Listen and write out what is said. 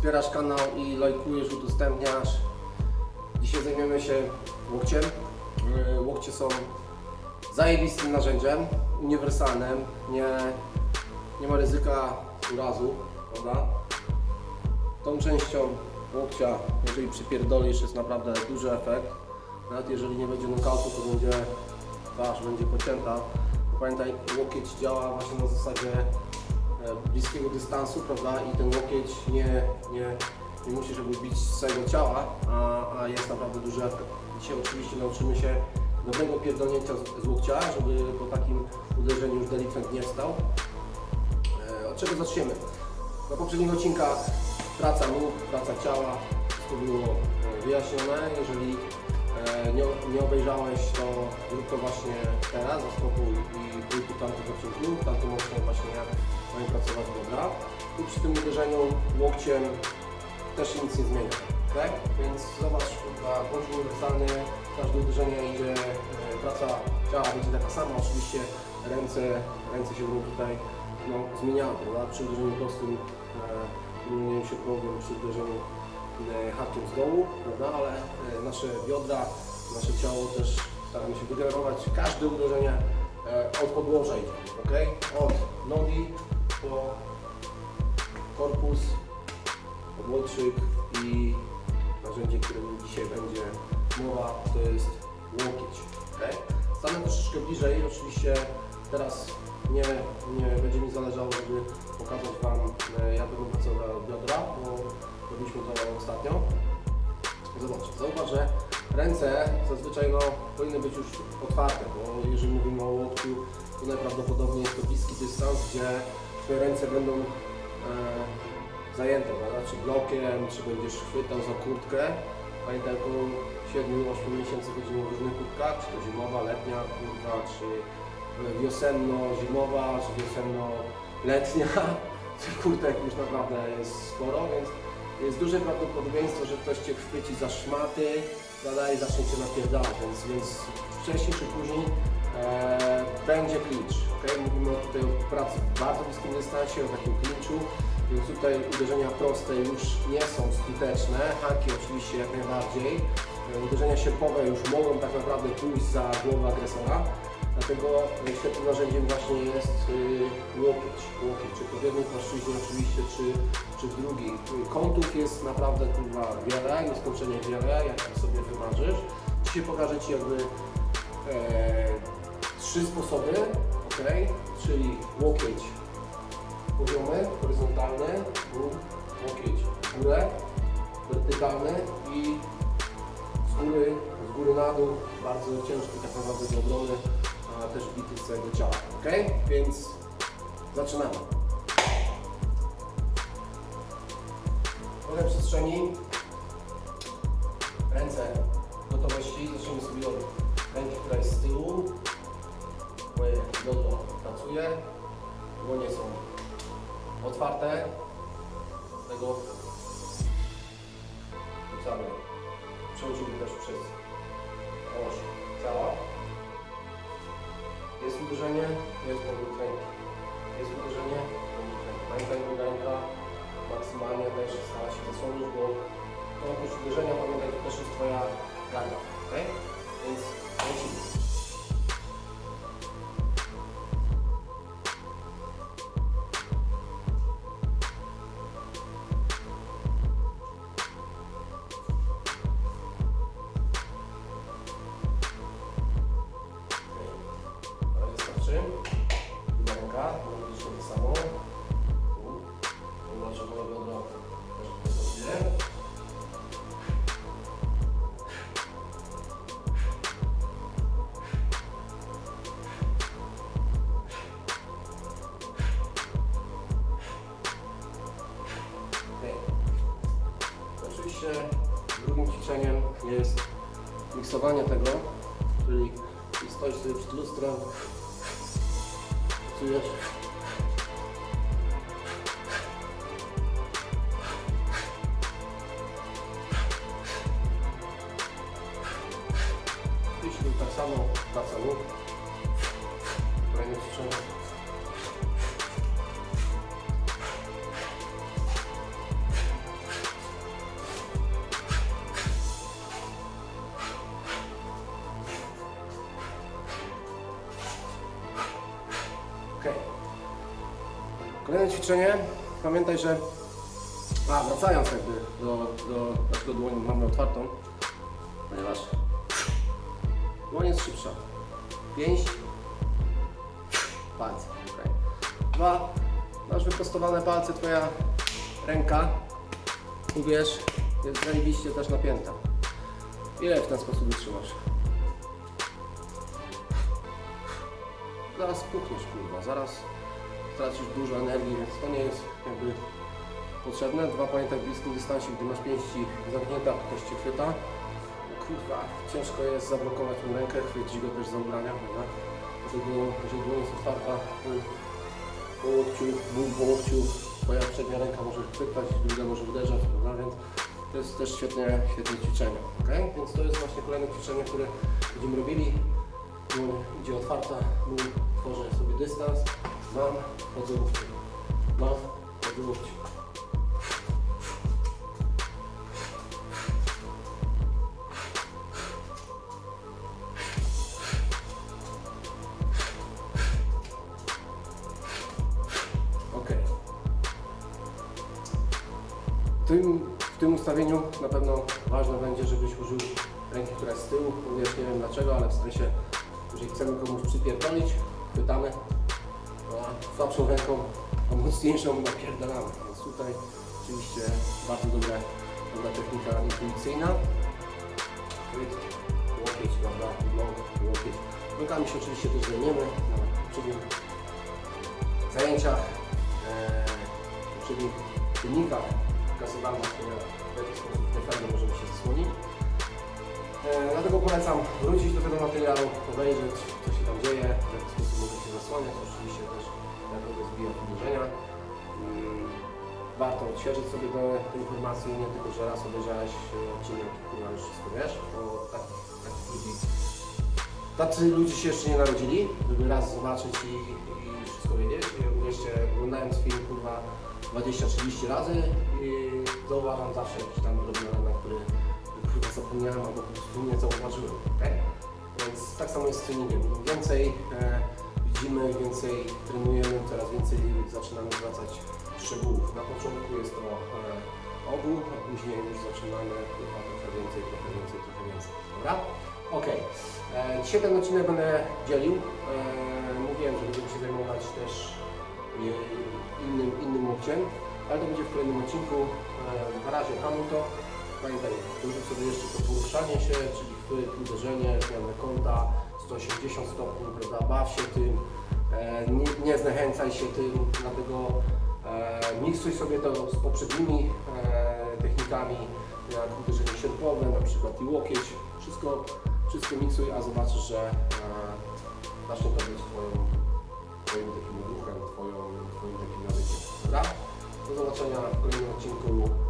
wspierasz kanał i lajkujesz, udostępniasz. Dzisiaj zajmiemy się łokciem. Yy, Łokcie są zajebistym narzędziem, uniwersalnym, nie, nie ma ryzyka urazu, prawda? Tą częścią łokcia, jeżeli przypierdolisz, jest naprawdę duży efekt. Nawet jeżeli nie będzie nokautu, to będzie twarz będzie pocięta. Pamiętaj, łokieć działa właśnie na zasadzie e, bliskiego dystansu, prawda? I ten łokieć nie, nie, nie musi żeby bić całego ciała, a, a jest naprawdę duży efekt. Dzisiaj oczywiście nauczymy się dobrego pierdolnięcia z, z łokcia, żeby po takim uderzeniu już delikwent nie stał. E, Od czego zaczniemy? Na poprzednich odcinkach praca nóg, praca ciała, wszystko było e, wyjaśnione. Jeżeli e, nie, obejrzałeś, to zrób to właśnie teraz, zastopuj i pójdź do tamtych odcinków, tamtym mocno właśnie jak mają pracować dobra. I przy tym uderzeniu łokciem też się nic nie zmienia. Okay? Więc zobacz, kurwa, bądź uniwersalny, każde uderzenie idzie, e, praca ciała będzie taka sama, oczywiście ręce, ręce się będą tutaj no, zmieniały? Przy uderzeniu prostym e, zmieniają się problem przy uderzeniu e, hakiem z dołu, prawda? Ale e, nasze biodra, nasze ciało też staramy się wygenerować każde uderzenie e, od podłoża ok? Od nogi po korpus, podłoczyk i narzędzie, którym dzisiaj będzie mowa, to jest łokieć. Okay? Stanę troszeczkę bliżej, oczywiście teraz nie, nie będzie mi zależało, żeby pokazać Wam, e, jak będą pracowały biodra, bo robiliśmy to ostatnio. Zobacz, zauważ, że ręce zazwyczaj no, powinny być już otwarte, bo jeżeli mówimy o łokciu, to najprawdopodobniej jest to bliski dystans, gdzie Twoje ręce będą e, zajęte, prawda? czy blokiem, czy będziesz chwytał za kurtkę. Pamiętaj, około 7-8 miesięcy chodzimy w różnych kurtkach, czy to zimowa, letnia kurtka, czy wiosenno-zimowa, czy wiosenno-letnia. Tych kurtek już naprawdę jest sporo, więc jest duże prawdopodobieństwo, że ktoś Cię chwyci za szmaty, prawda, i zacznie Cię napierdalać, więc, więc wcześniej czy później e, będzie clinch. Okay? Mówimy tutaj o pracy w bardzo bliskim dystansie, o takim clinchu, więc tutaj uderzenia proste już nie są skuteczne, haki oczywiście jak najbardziej. E, Uderzenia sierpowe już mogą tak naprawdę pójść za głowę agresora, dlatego świetnym narzędziem właśnie jest y, łokieć, łokieć, czy to w jednej płaszczyźnie oczywiście, czy, czy w drugiej. Kątów jest naprawdę kurwa wiele, nieskończenie wiele, jak sobie wymarzysz. Dzisiaj pokażę Ci jakby e, trzy sposoby, ok? Czyli łokieć poziomy, horyzontalny łokieć w górę, wertykalny i z góry, z góry na dół, bardzo ciężki tak naprawdę do obrony, a też bity z całego ciała, ok? Więc zaczynamy. Trochę przestrzeni, ręce gotowości, zaczniemy sobie od ręki, która jest z tyłu, moje biodro pracuje, dłonie są otwarte, tego rzucamy, przechodzimy też przez uderzenie, jest powrót ręki. Jest uderzenie, powrót ręki. Pamiętaj, druga ręka maksymalnie też stara się zasłonić, bo to oprócz uderzenia pamiętaj, to też jest Twoja ranga, ok? Więc lecimy. Druga ręka, robisz to samo. Zobacz, że biodro też. Okej. Oczywiście drugim ćwiczeniem jest miksowanie tego, czyli stoisz sobie przed lustrem, Yes. Ćwiczenie. Pamiętaj, że a, wracając jakby do, do naszego dłoni mamy otwartą, ponieważ dłoń jest szybsza. Pięść, palce. Okay. Dwa, masz wyprostowane palce, twoja ręka, uwierz, jest zajebiście też napięta. Ile w ten sposób wytrzymasz? Zaraz puchniesz, kurwa, zaraz stracisz dużo energii, więc to nie jest jakby potrzebne. Dwa, pamiętaj w bliskim dystansie, gdy masz pięści zamknięte, a ktoś Cię chwyta. Kurwa, ciężko jest zablokować tę rękę, chwycić go też za ubrania, prawda? Dlatego, jeżeli dłoń jest otwarta, ból po łokciu, ból po łokciu, Twoja przednia ręka może chwytać, druga może uderzać, prawda? Więc to jest też świetnie, świetne ćwiczenie, ok? Więc to jest właśnie kolejne ćwiczenie, które będziemy robili. Dłoń idzie otwarta, ból, tworzę sobie dystans, mam, łokciu, mam, łokciu. Ok. W tym, w tym ustawieniu na pewno ważne będzie, żebyś użył ręki, która jest z tyłu. Również nie wiem dlaczego, ale w sensie, jeżeli chcemy komuś przypierdolić, chwytamy, a słabszą ręką, a mocniejszą napierdalamy. Więc tutaj oczywiście bardzo dobra, dobra technika intuicyjna. Łokieć, prawda, blok, łokieć. Rękami się oczywiście też zajmiemy na poprzednim zajęciach, e, poprzednich filmikach pokazywałem, które w jaki sposób defender możemy się zasłonić. E, dlatego polecam wrócić do tego materiału, obejrzeć co się tam dzieje, w jaki sposób może się zasłaniać, oczywiście też jak to zbija uderzenia. Mm, Warto odświeżyć sobie te, te informacje, nie tylko, że raz obejrzałeś e, odcinek i już wszystko wiesz, bo takich, takich ludzi Tacy ludzie się jeszcze nie narodzili, żeby raz zobaczyć i, i wszystko wiedzieć. Oglądając film kurwa 20-30 razy i zauważam zawsze jakiś tam drobny element, który kurwa zapomniałem albo po prostu nie zauważyłem. Okay? Więc tak samo jest z treningiem. Im więcej e, widzimy, więcej trenujemy, coraz więcej zaczynamy zwracać szczegółów. Na początku jest to e, ogół, a później już zaczynamy kurwa trochę więcej, trochę więcej, trochę więcej. Dobra? Okej. E, Dzisiaj ten odcinek będę dzielił. E, Mówiłem, że będziemy się zajmować też e, innym, innym łokciem, ale to będzie w kolejnym odcinku. E, Na razie hamuj to. Pamiętaj, dorzuć sobie jeszcze to poruszanie się, czyli chwyt, uderzenie, zmianę kąta, 180 stopni, prawda, baw się tym, e, nie, nie znechęcaj się tym, dlatego e, miksuj sobie to z poprzednimi e, technikami, jak uderzenie sierpowe, na przykład i łokieć, wszystko, wszystko miksuj, a zobaczysz, że e, zacznie to być twoją, twoim takim ruchem, twoją, twoim takim nawykiem. Dobra? Do zobaczenia w kolejnym odcinku.